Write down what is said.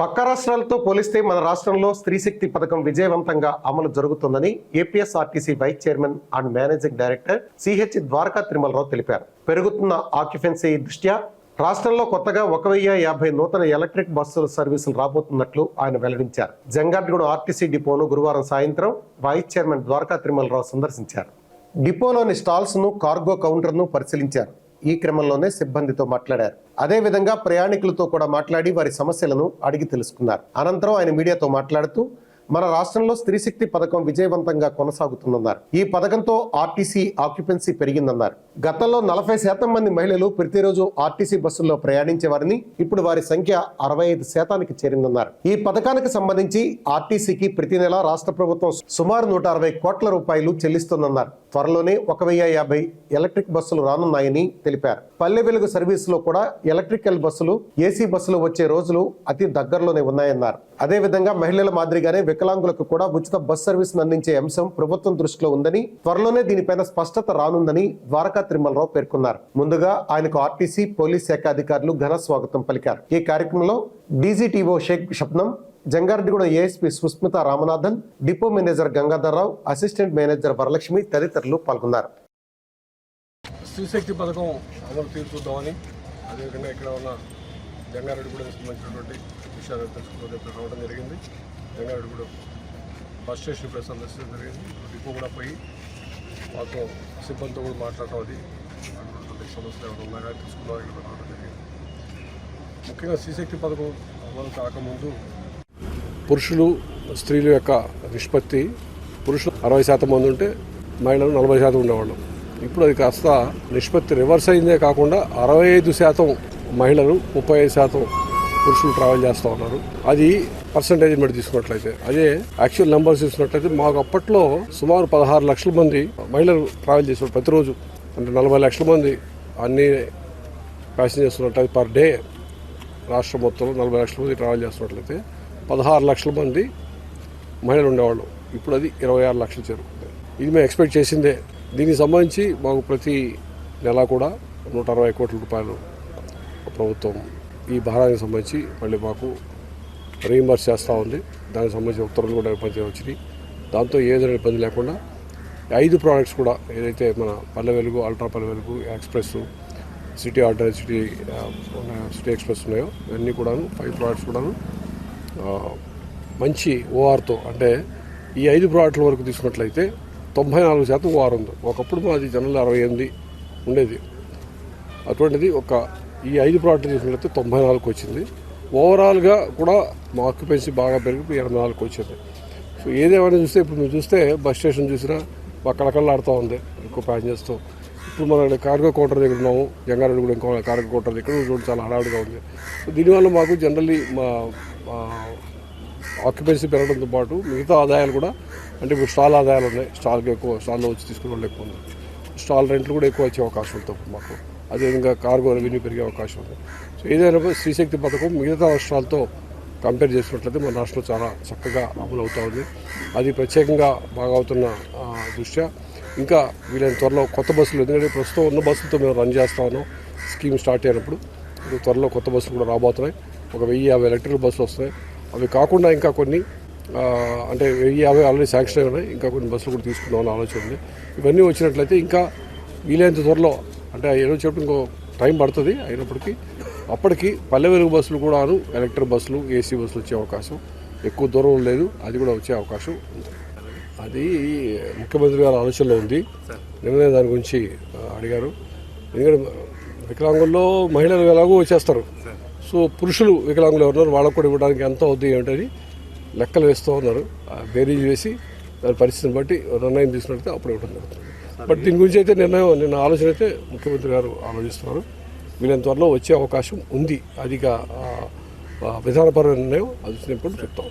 పక్క రాష్ట్రాలతో పోలిస్తే మన రాష్ట్రంలో స్త్రీశక్తి పథకం విజయవంతంగా అమలు జరుగుతుందని APSRTC vice chairman and managing director CH Dwaraka Tirumalarao తెలిపారు. పెరుగుతున్న ఆక్యుపెన్సీ దృష్ట్యా రాష్ట్రంలో కొత్తగా ఒక వెయ్యి యాభై నూతన ఎలక్ట్రిక్ బస్సుల సర్వీసులు రాబోతున్నట్లు ఆయన వెల్లడించారు. జంగార్గూడ ఆర్టీసీ డిపోను గురువారం సాయంత్రం వైస్ చైర్మన్ ద్వారకా తిరుమలరావు సందర్శించారు. డిపోలోని స్టాల్స్ను కార్గో కౌంటర్ను పరిశీలించారు. ఈ క్రమంలోనే సిబ్బందితో మాట్లాడారు. అదే విధంగా ప్రయాణికులతో కూడా మాట్లాడి వారి సమస్యలను అడిగి తెలుసుకున్నారు. అనంతరం ఆయన మీడియాతో మాట్లాడుతూ మన రాష్ట్రంలో స్త్రీశక్తి పథకం విజయవంతంగా కొనసాగుతుందన్నారు. ఈ పథకంతో ఆర్టీసీ ఆక్యుపెన్సీ పెరిగిందన్నారు. గతంలో నలభై శాతం మంది మహిళలు ప్రతిరోజు ఆర్టీసీ బస్సుల్లో ప్రయాణించేవారని ఇప్పుడు వారి సంఖ్య అరవై ఐదు శాతానికి చేరిందన్నారు. ఈ పథకానికి సంబంధించి ఆర్టీసీకి ప్రతి నెల రాష్ట్ర ప్రభుత్వం సుమారు నూట అరవై కోట్ల రూపాయలు చెల్లిస్తుందన్నారు. త్వరలోనే ఒక వెయ్యి యాభై ఎలక్ట్రిక్ బస్సులు రానున్నాయని తెలిపారు. పల్లె వెలుగు సర్వీసులో కూడా ఎలక్ట్రికల్ బస్సులు ఏసీ బస్సులు వచ్చే రోజులు అతి దగ్గరలోనే ఉన్నాయన్నారు. అదేవిధంగా మహిళల మాదిరిగానే వికలాంగులకు కూడా ఉచిత బస్ సర్వీస్ అందించే అంశం ప్రభుత్వం దృష్టిలో ఉందని త్వరలోనే దీనిపైన స్పష్టత రానుందని ద్వారకా తిరుమలరావు పేర్కొన్నారు. ముందుగా ఆయనకు ఆర్టీసీ పోలీస్ శాఖ అధికారులు ఘన స్వాగతం పలికారు. ఈ కార్యక్రమంలో DGTO Sheikh Shabnam Jangareddygudem ASP Susmitha Ramanathan depot manager Gangadharrao assistant manager Varalakshmi తదితరులు పాల్గొన్నారు. స్త్రీశక్తి పథకం అమలు తీర్చుద్దామని అదేవిధంగా ఇక్కడ ఉన్న జంగారెడ్డిగూడెం సంబంధించినటువంటి విషయాలు తెలుసుకోవడం రావడం జరిగింది. జంగారెడ్డిగూడెం బస్ స్టేషన్ ఇప్పుడు సందర్శించడం జరిగింది. డిపో కూడా పోయి మాతో సిబ్బందితో కూడా మాట్లాడటం అది. సమస్యలు ఏమైనా ఉన్నాయా తెలుసుకుందాం జరిగింది. ముఖ్యంగా శ్రీశక్తి పథకం అమలు కాకముందు పురుషులు స్త్రీల యొక్క నిష్పత్తి పురుషులు అరవై శాతం మంది ఉంటే మహిళలు నలభై శాతం ఉండేవాళ్ళు. ఇప్పుడు అది కాస్త నిష్పత్తి రివర్స్ అయిందే కాకుండా అరవై ఐదు శాతం మహిళలు ముప్పై ఐదు శాతం పురుషులు ట్రావెల్ చేస్తూ ఉన్నారు. అది పర్సంటేజ్ మీద తీసుకున్నట్లయితే. అదే యాక్చువల్ నెంబర్స్ చూసినట్లయితే మాకు అప్పట్లో సుమారు పదహారు లక్షల మంది మహిళలు ట్రావెల్ చేస్తున్నారు ప్రతిరోజు. అంటే నలభై లక్షల మంది అన్ని ప్యాసింజర్స్ ఉన్నట్లయితే పర్ డే రాష్ట్రం మొత్తంలో నలభై లక్షల మంది ట్రావెల్ చేస్తున్నట్లయితే పదహారు లక్షల మంది మహిళలు ఉండేవాళ్ళు. ఇప్పుడు అది ఇరవై ఆరు లక్షలు చేరుకుంది. ఇది మేము ఎక్స్పెక్ట్ చేసిందే. దీనికి సంబంధించి మాకు ప్రతి నెల కూడా నూట అరవై కోట్ల రూపాయలు ప్రభుత్వం ఈ భారానికి సంబంధించి మళ్ళీ మాకు రీఇంబర్స్ చేస్తూ ఉంది. దానికి సంబంధించి ఉత్తర్వులు కూడా పంచి వచ్చినాయి దాంతో ఏదైనా ఇబ్బంది లేకుండా ఐదు ప్రోడక్ట్స్ కూడా ఏదైతే మన పల్లె Velugu ultra Palle Velugu express city order city city express ఉన్నాయో ఇవన్నీ కూడాను ఫైవ్ ప్రోడక్ట్స్ కూడాను మంచి ఓఆర్తో అంటే ఈ ఐదు ప్రోడక్ట్ల వరకు తీసుకున్నట్లయితే తొంభై నాలుగు శాతం ఓఆర్ ఉంది. ఒకప్పుడు మాది జనరల్ అరవై ఎనిమిది ఉండేది. అటువంటిది ఒక ఈ ఐదు ప్రాజెక్టులు చూసినట్లయితే తొంభై నాలుగుకి వచ్చింది. ఓవరాల్గా కూడా మా ఆక్యుపెన్సీ బాగా పెరిగి ఎనభై నాలుగుకి వచ్చింది. సో ఏదేమైనా చూస్తే ఇప్పుడు మీరు చూస్తే బస్ స్టేషన్ చూసినా మా కళకళలాడుతూ ఉంది ఎక్కువ ప్యాసింజర్స్తో ఇప్పుడు మన కార్గో కౌంటర్ దగ్గర ఉన్నాము జంగారెడ్డి కూడా ఇంకో కార్గో కౌంటర్ దగ్గర రోడ్డు చాలా హడావుడిగా ఉంది. సో దీనివల్ల మాకు జనరల్లీ మా ఆక్యుపెన్సీ పెరగడంతో పాటు మిగతా ఆదాయాలు కూడా అంటే ఇప్పుడు స్టాల్ ఆదాయాలు ఉన్నాయి స్టాల్కి ఎక్కువ స్టాల్లో వచ్చి తీసుకునే వాళ్ళు ఎక్కువ ఉంది స్టాల్ రెంట్లు కూడా ఎక్కువ వచ్చే అవకాశం ఉంటుంది మాకు. అదేవిధంగా కార్గో రెవెన్యూ పెరిగే అవకాశం ఉంది. సో ఏదైనా శ్రీశక్తి పథకం మిగతా రాష్ట్రాలతో కంపేర్ చేసినట్లయితే మన రాష్ట్రం చాలా చక్కగా అమలు అవుతూ ఉంది. అది ప్రత్యేకంగా బాగా అవుతున్న దృష్ట్యా. ఇంకా వీలైన త్వరలో కొత్త బస్సులు ఎందుకంటే ప్రస్తుతం ఉన్న బస్సులతో మేము రన్ చేస్తా ఉన్నాం. స్కీమ్ స్టార్ట్ అయినప్పుడు త్వరలో కొత్త బస్సులు కూడా రాబోతున్నాయి. ఒక వెయ్యి యాభై ఎలక్ట్రికల్ బస్సులు వస్తున్నాయి. అవి కాకుండా ఇంకా కొన్ని అంటే వెయ్యి యాభై ఆల్రెడీ శాంక్షన్ అయి ఉన్నాయి. ఇంకా కొన్ని బస్సులు కూడా తీసుకుందామని ఆలోచన ఉంది. ఇవన్నీ వచ్చినట్లయితే ఇంకా వీలైనంత త్వరలో అంటే ఏదో చెప్పడం ఇంకో టైం పడుతుంది అయినప్పటికీ అప్పటికి పల్లె వెలుగు బస్సులు కూడాను ఎలక్ట్రిక్ బస్సులు ఏసీ బస్సులు వచ్చే అవకాశం ఎక్కువ దూరం లేదు. అది కూడా వచ్చే అవకాశం ఉంది. అది ముఖ్యమంత్రి గారి ఆలోచనలో ఉంది. నిన్ననే దాని గురించి అడిగారు. ఎందుకంటే వికలాంగుల్లో మహిళలు ఎలాగో వచ్చేస్తారు. సో పురుషులు వికలాంగులు ఎవరున్నారు? వాళ్ళకు కూడా ఇవ్వడానికి ఎంత అవుద్ది ఏమిటని లెక్కలు వేస్తూ ఉన్నారు. బేరీజ్ వేసి దాని పరిస్థితిని బట్టి నిర్ణయం తీసుకున్నట్లయితే అప్పుడు ఇవ్వడం జరుగుతుంది. బట్ దీని గురించి అయితే నిర్ణయం నిన్న ఆలోచన అయితే ముఖ్యమంత్రి గారు ఆలోచిస్తున్నారు. వీళ్ళని త్వరలో వచ్చే అవకాశం ఉంది. అధిక విధానపరమైన నిర్ణయం అది వచ్చినప్పుడు చెప్తాం.